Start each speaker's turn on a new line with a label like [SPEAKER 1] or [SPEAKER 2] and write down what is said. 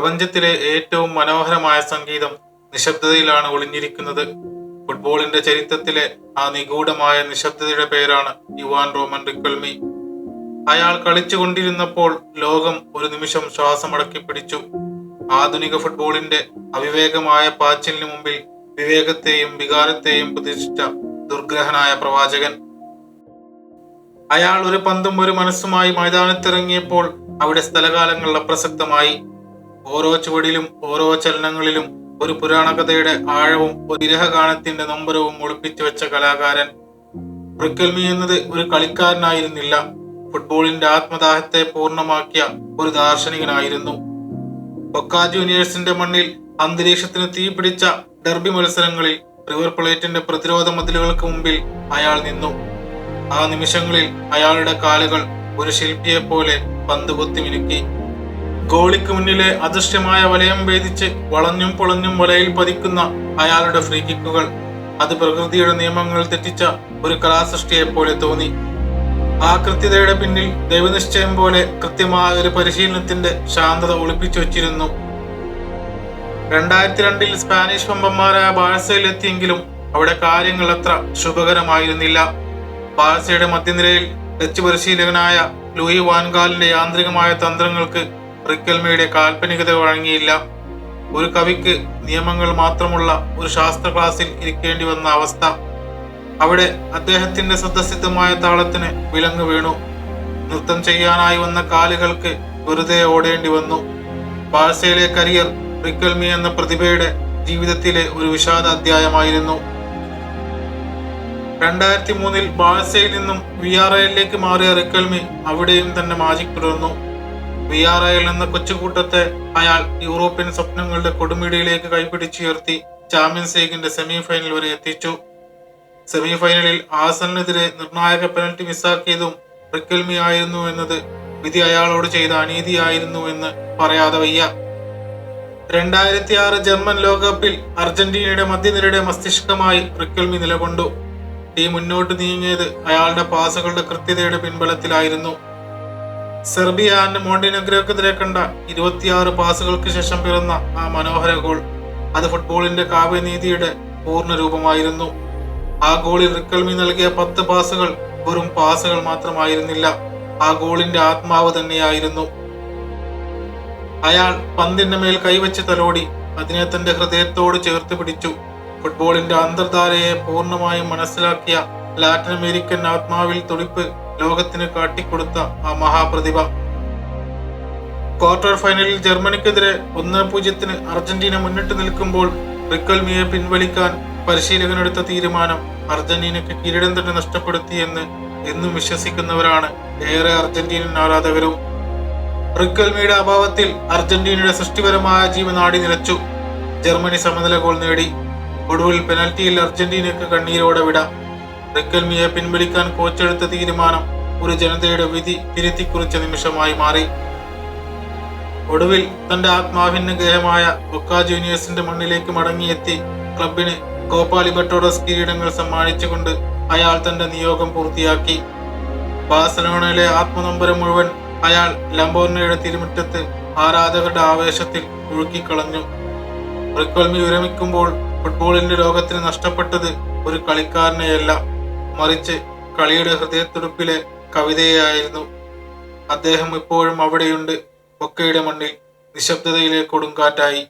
[SPEAKER 1] പ്രപഞ്ചത്തിലെ ഏറ്റവും മനോഹരമായ സംഗീതം നിശബ്ദതയിലാണ് ഒളിഞ്ഞിരിക്കുന്നത്. ഫുട്ബോളിന്റെ ചരിത്രത്തിലെ ആ നിഗൂഢമായ നിശബ്ദതയുടെ പേരാണ് യുവാൻ റോമൻ റിക്കൽമി. അയാൾ കളിച്ചുകൊണ്ടിരുന്നപ്പോൾ ലോകം ഒരു നിമിഷം ശ്വാസമടക്കി പിടിച്ചു. ആധുനിക ഫുട്ബോളിന്റെ അവിവേകമായ പാച്ചിലിന് മുമ്പിൽ വിവേകത്തെയും വികാരത്തെയും പ്രതീക്ഷിച്ച ദുർഗ്രഹനായ പ്രവാചകൻ. അയാൾ ഒരു പന്തും ഒരു മനസ്സുമായി മൈതാനത്തിറങ്ങിയപ്പോൾ അവിടെ സ്ഥലകാലങ്ങൾ അപ്രസക്തമായി. ഓരോ ചുവടിലും ഓരോ ചലനങ്ങളിലും ഒരു പുരാണകഥയുടെ ആഴവും ഒരു ഇരഹഗാനത്തിന്റെ നൊമ്പരവും ഒളിപ്പിച്ചു വെച്ച കലാകാരൻ. റിക്കൽമി എന്നത് ഒരു കളിക്കാരനായിരുന്നില്ല. ഫുട്ബോളിന്റെ ആത്മദാഹത്തെ പൂർണമാക്കിയ ഒരു ദാർശനികനായിരുന്നു. ബൊക്ക ജൂനിയേഴ്സിന്റെ മണ്ണിൽ അന്തരീക്ഷത്തിന് തീപിടിച്ച ഡെർബി മത്സരങ്ങളിൽ റിവർ പ്ലേറ്റിന്റെ പ്രതിരോധ മതിലുകൾക്ക് മുമ്പിൽ അയാൾ നിന്നു. ആ നിമിഷങ്ങളിൽ അയാളുടെ കാലുകൾ ഒരു ശില്പിയെ പോലെ പന്ത് കൊത്തി മിനുക്കി. ഗോളിക്ക് മുന്നിലെ അദൃശ്യമായ വലയം ഭേദിച്ച് വളഞ്ഞും പൊളഞ്ഞും വലയിൽ പതിക്കുന്ന അയാളുടെ ഫ്രീ കിക്കുകൾ. അത് പ്രകൃതിയുടെ നിയമങ്ങൾ തെറ്റിച്ച ഒരു കലാസൃഷ്ടിയെ പോലെ തോന്നി. ആ കൃത്യതയുടെ പിന്നിൽ ദൈവനിശ്ചയം പോലെ കൃത്യമായ ഒരു പരിശീലനത്തിന്റെ ശാന്തത ഒളിപ്പിച്ചു വച്ചിരുന്നു. രണ്ടായിരത്തി രണ്ടിൽ സ്പാനിഷ് വമ്പന്മാരായ ബാഴ്സയിലെത്തിയെങ്കിലും അവിടെ കാര്യങ്ങൾ അത്ര ശുഭകരമായിരുന്നില്ല. ബാഴ്സയുടെ മധ്യനിരയിൽ ഡച്ച് പരിശീലകനായ ലൂയി വാൻഗാലിന്റെ യാന്ത്രികമായ തന്ത്രങ്ങൾക്ക് റിക്കൽമയുടെ കാൽപ്പനികത വഴങ്ങിയില്ല. ഒരു കവിക്ക് നിയമങ്ങൾ മാത്രമുള്ള ഒരു ശാസ്ത്ര ക്ലാസ്സിൽ ഇരിക്കേണ്ടി വന്ന അവസ്ഥ. അവിടെ അദ്ദേഹത്തിന്റെ സ്വതസിദ്ധമായ താളത്തിന് വിലങ്ങ് വീണു. നൃത്തം ചെയ്യാനായി വന്ന കാലുകൾക്ക് വെറുതെ ഓടേണ്ടി വന്നു. ബാഴ്സയിലെ കരിയർ റിക്കൽമി എന്ന പ്രതിഭയുടെ ജീവിതത്തിലെ ഒരു വിഷാദ അധ്യായമായിരുന്നു രണ്ടായിരത്തി മൂന്നിൽ ബാഴ്സയിൽ നിന്നും വി ആർ ഐയിലേക്ക് മാറിയ റിക്കൽമി അവിടെയും തന്നെ മാജിക് തുടർന്നു. വി ആർ ഐയിൽ നിന്ന് കൊച്ചുകൂട്ടത്തെ അയാൾ യൂറോപ്യൻ സ്വപ്നങ്ങളുടെ കൊടുമിടിയിലേക്ക് കൈപിടിച്ചുയർത്തി ചാമ്പ്യൻസ് ലീഗിന്റെ സെമി ഫൈനൽ വരെ എത്തിച്ചു. സെമി ഫൈനലിൽ ആസലിനെതിരെ നിർണായക പെനൽറ്റി മിസ്സാക്കിയതും റിക്കൽമി ആയിരുന്നു എന്നത് വിധി അയാളോട് ചെയ്ത അനീതിയായിരുന്നു എന്ന് പറയാതെ വയ്യ. രണ്ടായിരത്തി ആറ് ജർമ്മൻ ലോകകപ്പിൽ അർജന്റീനയുടെ മധ്യനിരയുടെ മസ്തിഷ്കമായി റിക്കൽമി നിലകൊണ്ടു. ടീം മുന്നോട്ട് നീങ്ങിയത് അയാളുടെ പാസുകളുടെ കൃത്യതയുടെ പിൻബലത്തിലായിരുന്നു. സെർബിയ ആൻഡ് മോണ്ടിനെഗ്രോക്കെതിരെ കണ്ട ഇരുപത്തിയാറ് പാസുകൾക്ക് ശേഷം പിറന്ന ആ മനോഹര ഗോൾ അത് ഫുട്ബോളിന്റെ കാവ്യനീതിയുടെ പൂർണ രൂപമായിരുന്നു. ആ ഗോളിൽ റിക്കൽമി നൽകിയ പത്ത് പാസുകൾ വെറും പാസുകൾ മാത്രമായിരുന്നില്ല ആ ഗോളിന്റെ ആത്മാവ് തന്നെയായിരുന്നു. അയാൾ പന്തിന്റെ മേൽ കൈവച്ച് തലോടി അതിനെ തന്റെ ഹൃദയത്തോട് ചേർത്ത് പിടിച്ചു. ഫുട്ബോളിന്റെ അന്തർധാരയെ പൂർണമായും മനസ്സിലാക്കിയ ലാറ്റിൻ അമേരിക്കൻ ആത്മാവിൽ തുടിപ്പ് ലോകത്തിന് കാട്ടിക്കൊടുത്ത ആ മഹാപ്രതിഭ. ക്വാർട്ടർ ഫൈനലിൽ ജർമ്മനിക്കെതിരെ ഒന്ന് പൂജ്യത്തിന് അർജന്റീന മുന്നിട്ട് നിൽക്കുമ്പോൾ റിക്കൽമിയെ പിൻവലിക്കാൻ പരിശീലകനെടുത്ത തീരുമാനം അർജന്റീനയ്ക്ക് കിരീടം തന്നെ നഷ്ടപ്പെടുത്തി എന്ന് എന്നും വിശ്വസിക്കുന്നവരാണ് ഏറെ അർജന്റീനൻ ആരാധകരും. റിക്കൽമിയുടെ അഭാവത്തിൽ അർജന്റീനയുടെ സൃഷ്ടിപരമായ ജീവനാടി നിലച്ചു. ജർമ്മനി സമനില ഗോൾ നേടി. ഒടുവിൽ പെനാൽറ്റിയിൽ അർജന്റീനയ്ക്ക് കണ്ണീരോടെ വിട. റിക്കൽമിയെ പിൻവലിക്കാൻ കോച്ചെടുത്ത തീരുമാനം ഒരു ജനതയുടെ വിധി തിരുത്തിക്കുറിച്ച നിമിഷമായി മാറി. ഒടുവിൽ തന്റെ ആത്മാവിന് ഗേഹമായ ബൊക്ക ജൂനിയേഴ്സിന്റെ മണ്ണിലേക്ക് മടങ്ങിയെത്തി ക്ലബിന് കോപ്പ കിരീടങ്ങൾ സമ്മാനിച്ചുകൊണ്ട് അയാൾ തന്റെ നിയോഗം പൂർത്തിയാക്കി. ബാഴ്സലോണയിലെ ആത്മനമ്പരം മുഴുവൻ അയാൾ ലംബോർണയുടെ തിരുമുറ്റത്ത് ആരാധകരുടെ ആവേശത്തിൽ ഒഴുക്കിക്കളഞ്ഞു റിക്കോൾമി വിരമിക്കുമ്പോൾ ഫുട്ബോളിന്റെ ലോകത്തിന് നഷ്ടപ്പെട്ടത് ഒരു കളിക്കാരനെയല്ല. മറിച്ച് കളിയുടെ ഹൃദയത്തുടുപ്പിലെ കവിതയായിരുന്നു അദ്ദേഹം ഇപ്പോഴും അവിടെയുണ്ട്. ഒക്കയുടെ മണ്ണിൽ നിശബ്ദതയിലെ കൊടുങ്കാറ്റായി.